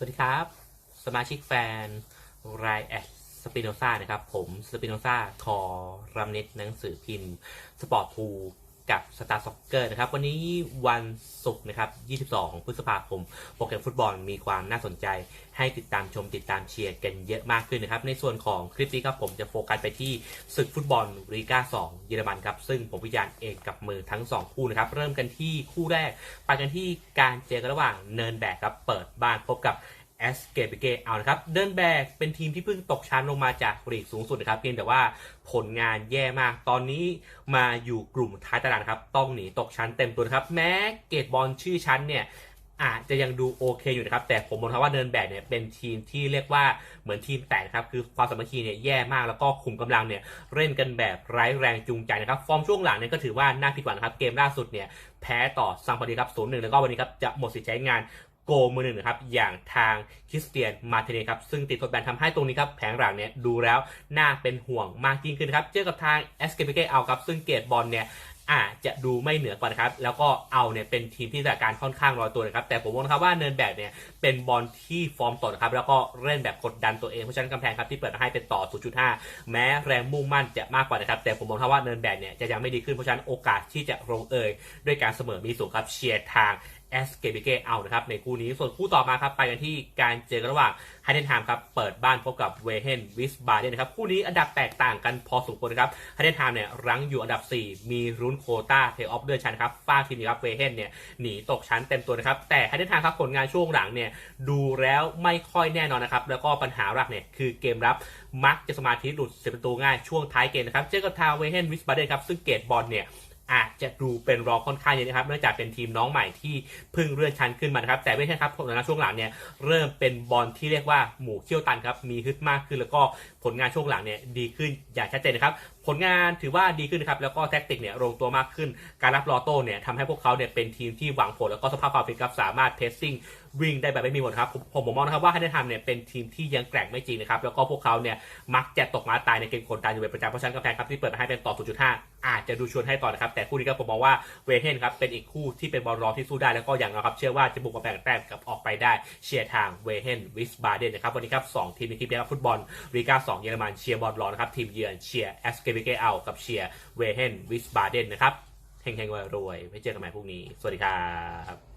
สวัสดีครับ สมาชิกแฟนรายแอดสปิโนซ่านะครับ ผมสปิโนซ่าทอรัมเน็ตหนังสือพิมพ์ สปอร์ตพู กับสตาร์ซ็อกเกอร์นะครับ วันนี้วันศุกร์นะครับ 22 พฤษภาคม โปรแกรมฟุตบอลมีความน่าสนใจ ให้ติดตามชมติดตามเชียร์กันเยอะมากขึ้นนะครับ ในส่วนของคลิปนี้ครับผมจะโฟกัสไปที่ศึกฟุตบอลลีกา2 เยอรมันครับ ซึ่งผมวิจารณ์เองกับมือทั้ง 2 คู่นะครับ เริ่มกันที่คู่แรก ไปกันที่การเจอกันระหว่างเนินแบกครับ เปิดบ้านพบกับ แอสเกเบเกเอานะครับเดินแบกเป็นทีมที่เพิ่งตกชั้นลงมาจากลีกสูงสุดนะครับ เพียงแต่ว่าผลงานแย่มาก ตอนนี้มาอยู่กลุ่มท้ายตารางครับ ต้องหนีตกชั้นเต็มตัวครับ แม้เกตบอลชื่อชั้นเนี่ยอาจจะยังดูโอเคอยู่นะครับ แต่ผมมองว่าเดินแบกเนี่ยเป็นทีมที่เรียกว่าเหมือนทีมแตกครับ คือความสามัคคีเนี่ยแย่มากแล้วก็คุมกำลังเนี่ยเล่นกันแบบไร้แรงจูงใจนะครับ ฟอร์มช่วงหลังเนี่ยก็ถือว่าน่าผิดหวังครับ เกมล่าสุดเนี่ยแพ้ต่อซังพอดีครับศูนย์หนึ่งแล้วก็วันนี้ครับจะหมดสิทธิ์ใช้งาน โกมือหนึ่งนะครับอย่างทางคริสเตียนมาเทเนครับซึ่งติดทดแบนทำให้ตรงนี้ครับแผงหลังเนี่ยดูแล้วน่าเป็นห่วงมากยิ่งขึ้นครับเจอกับทางเอสเกเบเกเอาครับซึ่งเกตบอลเนี่ยอาจจะดูไม่เหนือกว่านะครับ แล้วก็เอาเนี่ยเป็นทีมที่สถานการค่อนข้างลอยตัวนะครับ แต่ผมมองนะครับว่าเนินแบกเนี่ยเป็นบอลที่ฟอร์มตกนะครับ แล้วก็เล่นแบบกดดันตัวเอง เพราะฉะนั้นกำแพงครับที่เปิดให้เป็นต่อ 0.5 แม้แรงมุ่งมั่นจะมากกว่านะครับ แต่ผมมองครับว่าเนินแบกเนี่ยจะยังไม่ดีขึ้น เพราะฉะนั้นโอกาสที่จะลงเอยด้วยการเสมอมีสูงครับเชียร์ทาง แอสเกบิเกเอานะครับในคู่นี้ส่วนคู่ต่อมาครับไปกันที่การเจอกันระหว่างไฮเดนไฮมครับเปิดบ้านพบกับเวเฮนวิสบาเดนนะครับคู่นี้อันดับแตกต่างกันพอสมควรนะครับไฮเดนไฮมเนี่ยรั้งอยู่อันดับ 4 มีรุ้นโคต้าเทออฟเลื่อนชั้นครับฝ้าทีมนี้ครับเวเฮนเนี่ยหนีตกชั้นเต็มตัวนะครับแต่ไฮเดนไฮมครับผลงานช่วงหลังเนี่ยดูแล้วไม่ค่อยแน่นอนนะครับแล้วก็ปัญหาหลักเนี่ยคือเกมรับมักจะสมาธิหลุดเสียประตูง่ายช่วงท้ายเกมนะครับเจอกับทาเวเฮนวิสบาเดนครับซึ่งเกตบอลเนี่ย อาจจะดูเป็นรองค่อนข้างเยอะนะครับเนื่องจากเป็นทีมน้องใหม่ที่เพิ่งเลื่อนชั้นขึ้นมานะครับแต่ไม่ใช่ครับผลงานช่วงหลังเนี่ยเริ่มเป็นบอลที่เรียกว่าหมู่เขี้ยวตันครับมีฮึดมากขึ้นแล้วก็ผลงานช่วงหลังเนี่ยดีขึ้นอย่างชัดเจนนะครับผลงานถือว่าดีขึ้นนครับแล้วก็แท็กติกเนี่ยลงตัวมากขึ้น การรับลอโต้เนี่ยทำให้พวกเขาเนี่ยเป็นทีมที่หวังผลแล้วก็สภาพความฟิตครับสามารถเพสซิ่ง วิ่งได้แบบไม่มีหมดครับ ผมผมมองนะครับว่าให้ได้ทำเนี่ยเป็นทีมที่ยังแกร่งไม่จริงนะครับ แล้วก็พวกเขาเนี่ยมักจะตกมาตายในเกมกดดันอยู่เป็นประจำเพราะฉะนั้นกำแพงครับที่เปิดมาให้เป็นต่อ 0.5 อาจจะดูชวนให้ต่อนะครับ แต่คู่นี้ก็ผมมองว่าเวเฮนครับเป็นอีกคู่ที่เป็นบอลรองที่สู้ได้แล้วก็อย่างเราครับเชื่อว่าจะบุกกำแพงแต้มกับออกไปได้เชียร์ทางเวเฮนวิสบาเดนนะครับวันนี้ครับสองทีมในคลิปนี้ครับฟุตบอลลีกา2เยอรมันเชียร์บอลรองนะครับทีมเยือนเชียร์แอสเกเบเกเอากับเชียร์เวเฮนวิสบาเดนนะครับเฮงๆรวยๆไว้เจอกันใหม่พรุ่งนี้ สวัสดีครับ